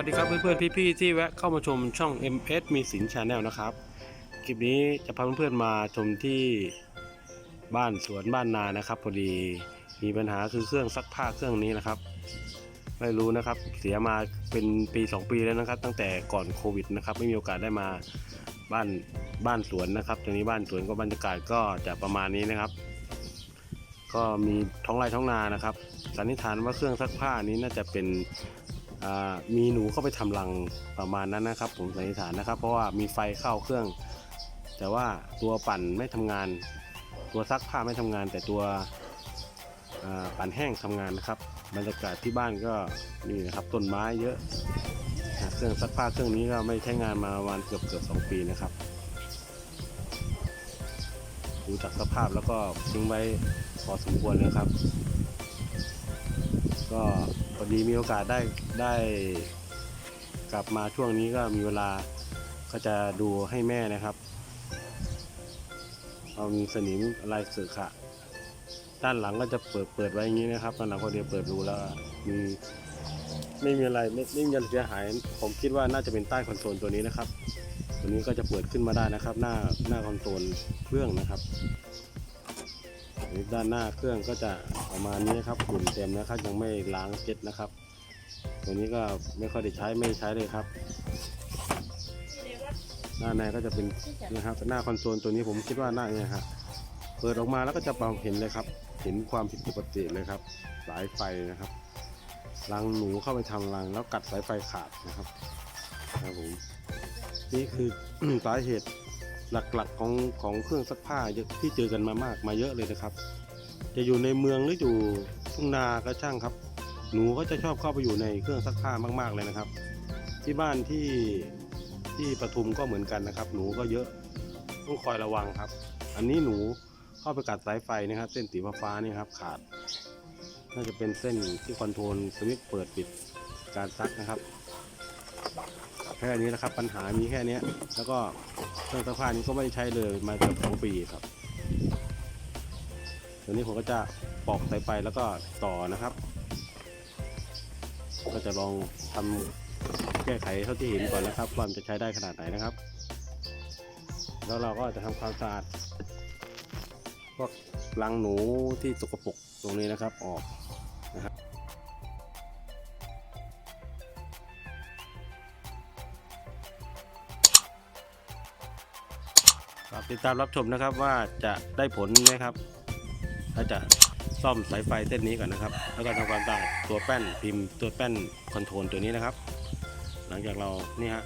วัสดีครับเพื่อนๆพี่ๆที่แวะเข้ามาชมช่อง MS มีสินชาแนลนะครับ คลิปนี้จะพาเพื่อนๆมาชมที่บ้านสวนบ้านนานะครับ พอดีมีปัญหาคือเครื่องซักผ้าเครื่องนี้นะครับ ไม่รู้นะครับ เสียมาเป็นปี 2 ปีแล้วนะครับ ตั้งแต่ก่อนโควิดนะครับ ไม่มีโอกาสได้มาบ้านบ้านสวนนะครับตรงนี้บ้านสวนก็บรรยากาศก็จะประมาณนี้นะครับ ก็มีท้องไร่ท้องนานะครับสันนิษฐานว่าเครื่องซักผ้านี้น่าจะเป็น มีหนูเข้าไปทำรังประมาณนั้นนะครับ ผมสันนิษฐานนะครับ เพราะว่ามีไฟเข้าเครื่อง แต่ว่าตัวปั่นไม่ทำงาน ตัวซักผ้าไม่ทำงาน แต่ตัวปั่นแห้งทำงานนะครับบรรยากาศที่บ้านก็นี่นะครับต้นไม้เยอะเครื่องซักผ้าเครื่องนี้ก็ไม่ใช้งานมาประมาณเกือบเกือบสองปีนะครับดูจากสภาพแล้วก็ทิ้งไว้พอสมควรเลยครับ ก็พอดีมีโอกาสได้ได้กลับมาช่วงนี้ก็มีเวลาก็จะดูให้แม่นะครับเอามีสนิมอะไรสึกขะด้านหลังก็จะเปิดเปิดไว้อย่างนี้นะครับด้านหลังพอดีเปิดดูแล้วมีไม่มีอะไรไม่ไม่มีอะไรเสียหาย ผมคิดว่าน่าจะเป็นใต้คอนโซลตัวนี้นะครับ ตัวนี้ก็จะเปิดขึ้นมาได้นะครับ หน้าหน้าคอนโซลเครื่องนะครับ ด้านหน้าเครื่องก็จะประมาณนี้ครับฝุ่นเต็มนะครับยังไม่ล้างเจ็ดนะครับ ตัวนี้ก็ไม่ค่อยได้ใช้ไม่ใช้เลยครับ หน้าในก็จะเป็นนะครับหน้าคอนโซลตัวนี้ผมคิดว่าหน้าเนี่ยครับเปิดออกมาแล้วก็จะมองเห็นเลยครับ เห็นความผิดปกติเลยครับ สายไฟนะครับรังหนูเข้าไปทำรังแล้วกัดสายไฟขาดนะครับครับผมนี่คือสาเหตุ หลักๆของของเครื่องซักผ้าที่เจอกันมามากมาเยอะเลยนะครับ จะอยู่ในเมืองหรืออยู่ทุ่งนาก็ช่างครับ หนูก็จะชอบเข้าไปอยู่ในเครื่องซักผ้ามากๆเลยนะครับ ที่บ้านที่ที่ปทุมก็เหมือนกันนะครับ หนูก็เยอะต้องคอยระวังครับ อันนี้หนูเข้าไปกัดสายไฟนะครับ เส้นสีฟ้านี่ครับขาด น่าจะเป็นเส้นที่คอนโทรลสวิตช์เปิดปิดการซักนะครับ แค่นี้นะครับ ปัญหามีแค่เนี้ยแล้วก็เครื่องซักผ้านี้ก็ไม่ได้ใช้เลยมาเกือบสองปีครับเดี๋ยวนี้ผมก็จะปอกใสายไฟแล้วก็ต่อนะครับ ก็จะลองทำแก้ไขเท่าที่เห็นก่อนนะครับว่ามันจะใช้ได้ขนาดไหนนะครับ แล้วเราก็จะทำความสะอาดพวกรังหนูที่สกปรกตรงนี้นะครับออก ติดตามรับชมนะครับว่าจะได้ผลไหมครับถ้าจะซ่อมสายไฟเส้นนี้ก่อนนะครับ แล้วก็ทำความสะอาดตัวแป้นพิมพ์ตัวแป้นคอนโทรลตัวนี้นะครับ หลังจากเรานี่ฮะ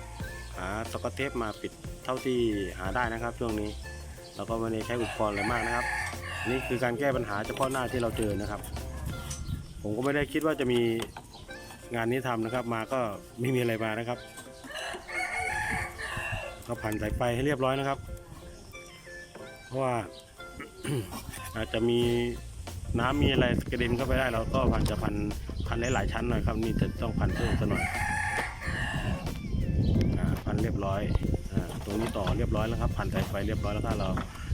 หาสกอตเทปมาปิดเท่าที่หาได้นะครับ ช่วงนี้ เราก็ไม่ได้ใช้อุปกรณ์อะไรมากนะครับ นี่คือการแก้ปัญหาเฉพาะหน้าที่เราเจอนะครับ ผมก็ไม่ได้คิดว่าจะมีงานนี้ทำนะครับ มาก็ไม่มีอะไรมานะครับก็ผ่านสายไฟให้เรียบร้อยนะครับ ราะว่า อาจจะมีน้ำมีอะไรกระเด็นเข้าไปได้เราก็พันจะพันพันหลายๆชั้นหน่อยครับนี่จะต้องพันเพิ่มสักหน่อยอ่าพันเรียบร้อยอตรงนี้ต่อเรียบร้อยแล้วครับ พันสายไฟเรียบร้อยแล้วครับเรา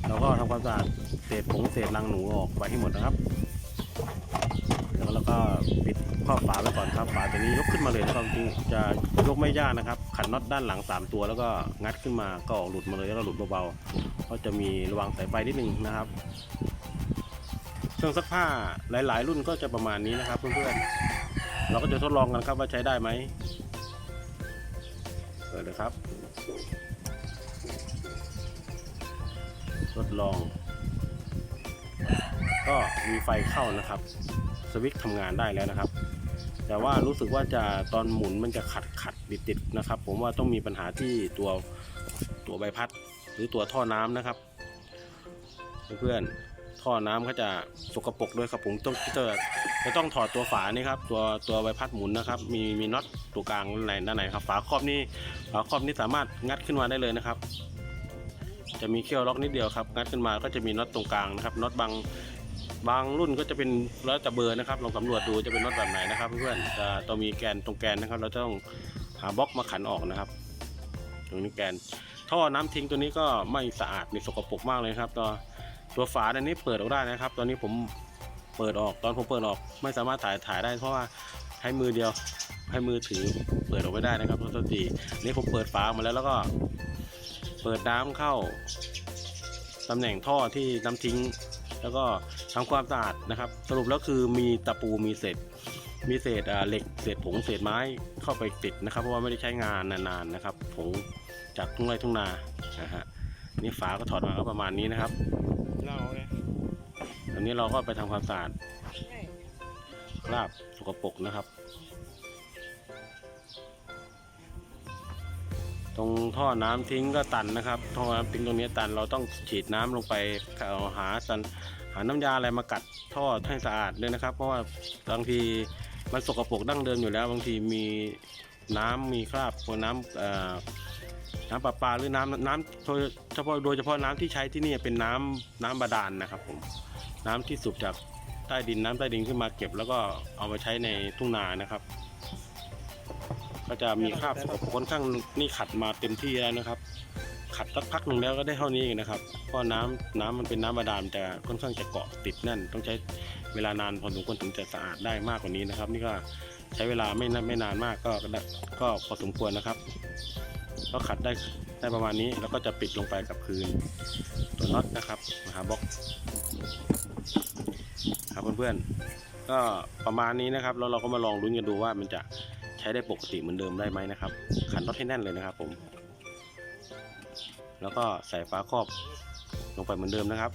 เราก็ทำความสะอาดเศษผงเศษรังหนูออกไปให้หมดนะครับ แล้วก็ปิดครอฝาไว้ก่อนครับฝาตัวนี้ยกขึ้นมาเลยนะครับจริงจะยกไม่ยากนะครับ ขันน็อตด้านหลังสามตัว แล้วก็งัดขึ้นมาก็ออกหลุดมาเลยแล้วหลุดเบาๆก็จะมีระวังสายไฟนิดนึงนะครับ เครื่องซักผ้าหลายๆ รุ่นก็จะประมาณนี้นะครับเพื่อนๆเราก็จะทดลองกันครับว่าใช้ได้ไหมเปิดเลยครับ ทดลอง ก็มีไฟเข้านะครับ วิตช์ทำงานได้แล้วนะครับ แต่ว่ารู้สึกว่าจะตอนหมุนมันจะขัดขัดติดติดนะครับ ผมว่าต้องมีปัญหาที่ตัวตัวใบพัด หรือตัวท่อน้ำนะครับ เพื่อนๆท่อน้ำเขาจะสกปรกด้วยครับผมต้องจะจะต้องถอดตัวฝานี่ครับตัวตัวใบพัดหมุนนะครับ มีมีน็อตตัวกลางด้านไหนด้านไหนครับฝาครอบนี่ฝาครอบนี่สามารถงัดขึ้นมาได้เลยนะครับจะมีเขี้ยวล็อกนิดเดียวครับงัดขึ้นมาก็จะมีน็อตตรงกลางนะครับน็อตบาง บางรุ่นก็จะเป็นแล้วแต่เบอร์นะครับลองสำรวจดูจะเป็นน็อตแบบไหนนะครับเพื่อนๆจะต้องมีแกนตรงแกนนะครับ เราต้องหาบล็อกมาขันออกนะครับ ตรงนี้แกน ท่อน้ำทิ้งตัวนี้ก็ไม่สะอาดมีสกปรกมากเลยครับ ตัวตัวฝาอันนี้เปิดออกได้นะครับ ตอนนี้ผมเปิดออกตอนผมเปิดออก ไม่สามารถถ่ายถ่ายได้เพราะว่าใช้มือเดียวให้มือถือเปิดออกไม่ได้นะครับโทษทีอันนี่ผมเปิดฝามาแล้วแล้วก็ เปิดน้ำเข้าตำแหน่งท่อที่น้ำทิ้ง แล้วก็ทำความสะอาดนะครับ สรุปแล้วคือมีตะปูมีเศษมีเศษอ่าเหล็กเศษผงเศษไม้เข้าไปติดนะครับ เพราะว่าไม่ได้ใช้งานนานๆนะครับ ผงจากทุ่งไร่ทุ่งนานะฮะนี่ฝาก็ถอดมาก็ประมาณนี้นะครับเราเลยตอนนี้เราก็ไปทำความสะอาดคราบสกปรกนะครับ ตรงท่อน้ำทิ้งก็ตันนะครับ ท่อน้ำทิ้งตรงนี้ตันเราต้องฉีดน้ำลงไปเอาหาสันหาน้ำยาอะไรมากัดท่อให้สะอาดด้วยนะครับ เพราะว่าบางทีมันสกปรกดั้งเดิมอยู่แล้ว บางทีมีน้ำมีคราบพวกน้ำน้ำประปาหรือน้ำน้ำโดยเฉพาะโดยเฉพาะน้ำที่ใช้ที่นี่เป็นน้ำน้ำบาดาลนะครับผมน้ำที่สูบจากใต้ดินน้ำใต้ดินขึ้นมาเก็บ แล้วก็เอามาใช้ในทุ่งนานะครับ ก็จะมีคราบสกปรกค่อนข้างนี่ขัดมาเต็มที่แล้วนะครับ ขัดสักพักหนึ่งแล้วก็ได้เท่านี้เองนะครับเพราะน้ำน้ำมันเป็นน้ำบาดาลแต่ค่อนข้างจะเกาะติดแน่น ต้องใช้เวลานานพอสมควรถึงจะสะอาดได้มากกว่านี้นะครับ นี่ก็ใช้เวลาไม่นาไม่นานมากก็ก็พอสมควรนะครับ ก็ขัดได้ได้ประมาณนี้แล้วก็จะปิดลงไปกับคืนตัวน็อตนะครับมหาบล็อกครับเพื่อนๆก็ประมาณนี้นะครับแล้วเราก็มาลองลุ้นกันดูว่ามันจะ ใช้ได้ปกติเหมือนเดิมได้ไหมนะครับ ขันน็อตให้แน่นเลยนะครับ ผม แล้วก็ใส่ฝาครอบลงไปเหมือนเดิมนะครับ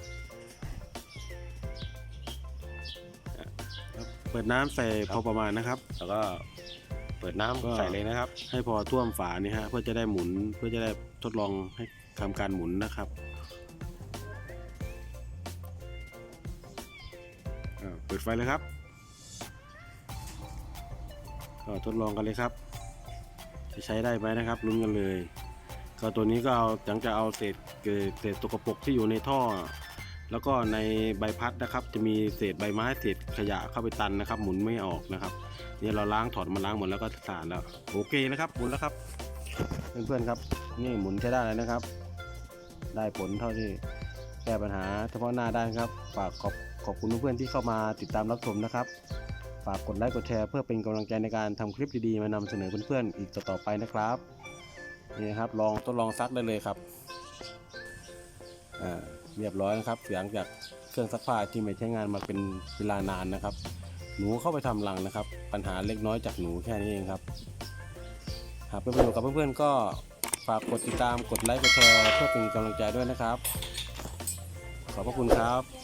เปิดน้ำใส่พอประมาณนะครับ แล้วก็เปิดน้ำก็ ใส่เลยนะครับ ให้พอท่วมฝานี่ฮะเพื่อจะได้หมุนเพื่อจะได้ทดลองให้ทำการหมุนนะครับอ่าเปิดไฟเลยครับ ก็ทดลองกันเลยครับ จะใช้ได้ไหมนะครับลุ้นกันเลย ก็ตัวนี้ก็เอาหลังจากเอาเศษเกิดเศษตกปรกที่อยู่ในท่อ แล้วก็ในใบพัดนะครับ จะมีเศษใบไม้เศษขยะเข้าไปตันนะครับ หมุนไม่ออกนะครับนี่เราล้างถอดมาล้างหมดแล้วก็สะอาดแล้วโอเคนะครับหมุนแล้วครับเพื่อนๆครับ นี่หมุนใช้ได้แล้วนะครับ ได้ผลเท่าที่แก้ปัญหาเฉพาะหน้าได้ครับ ฝากขอบขอบคุณเพื่อนๆที่เข้ามาติดตามรับชมนะครับ ฝากกดไลค์กดแชร์เพื่อเป็นกำลังใจในการทำคลิปดีๆมานำเสนอเพื่อนๆอีกต่อๆไปนะครับนี่นะครับลองทดลองซักได้เลยครับอ่าเรียบร้อยนะครับหลังจากเครื่องซักผ้าที่ไม่ใช้งานมาเป็นเวลานานนะครับ หนูเข้าไปทำรังนะครับ ปัญหาเล็กน้อยจากหนูแค่นี้เองครับ หากเป็นประโยชน์กับเพื่อนๆก็ฝากกดติดตามกดไลค์กดแชร์เพื่อเป็นกำลังใจด้วยนะครับ ขอบพระคุณครับ